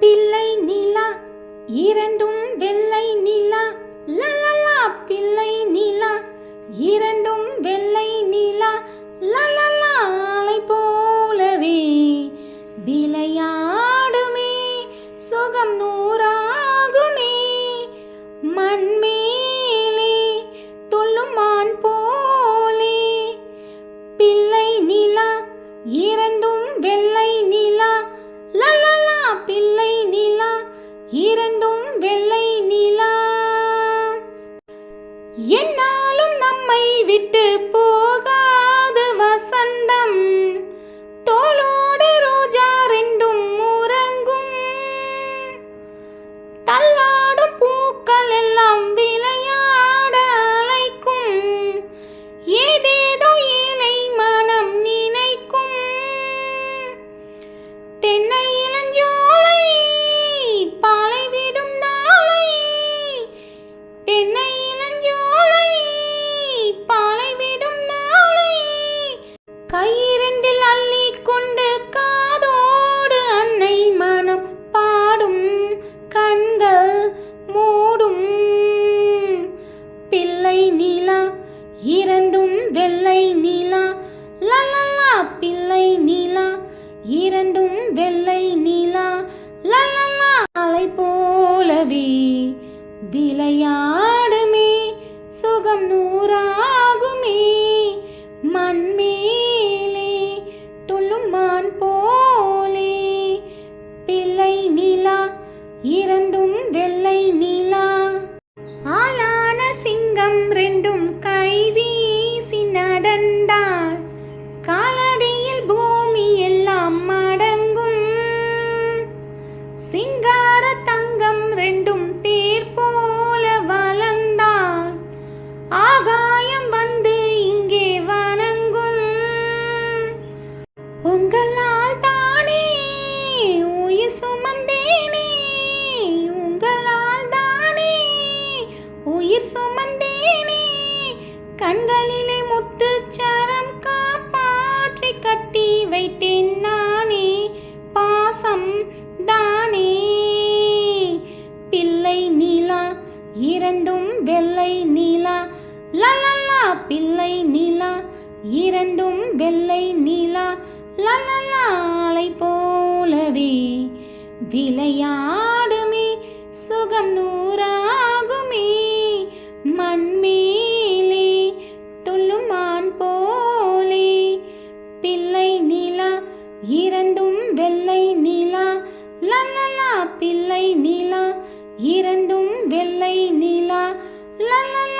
பிள்ளை நிலா இரண்டும் வெள்ளை நிலா லலலா பிள்ளை நிலா இரண்டும் வெள்ளை நிலா. என்னாலும் நம்மை விட்டு போ கையிரண்டில் அள்ளி கொண்டு காதோடு அன்னை மனம் பாடும் கண்கள் மூடும். பிள்ளை நீலா இரண்டும் வெள்ளை நீலா லலலா பிள்ளை நீலா இரண்டும் வெள்ளை நீலா லலலா அலை போலவே விளையா இரண்டும் வெள்ளை நீ உயிர் சுமந்தேனே. கண்களிலே முத்துச்சரம் காப்பாற்றி கட்டி வைத்தேன் நானே. பாசம் தானே. பிள்ளை நீலா இறந்தும் வெள்ளை நீலா. லலலா பிள்ளை நீலா இறந்தும் வெள்ளை நீலா. லலலாலை போலவே விளையாடுமே. சுகம் நூறா பிள்ளை நீலா இரண்டும் வெள்ளை நீலா. லலலா பிள்ளை நீலா இரண்டும் வெள்ளை நீலா. லலலா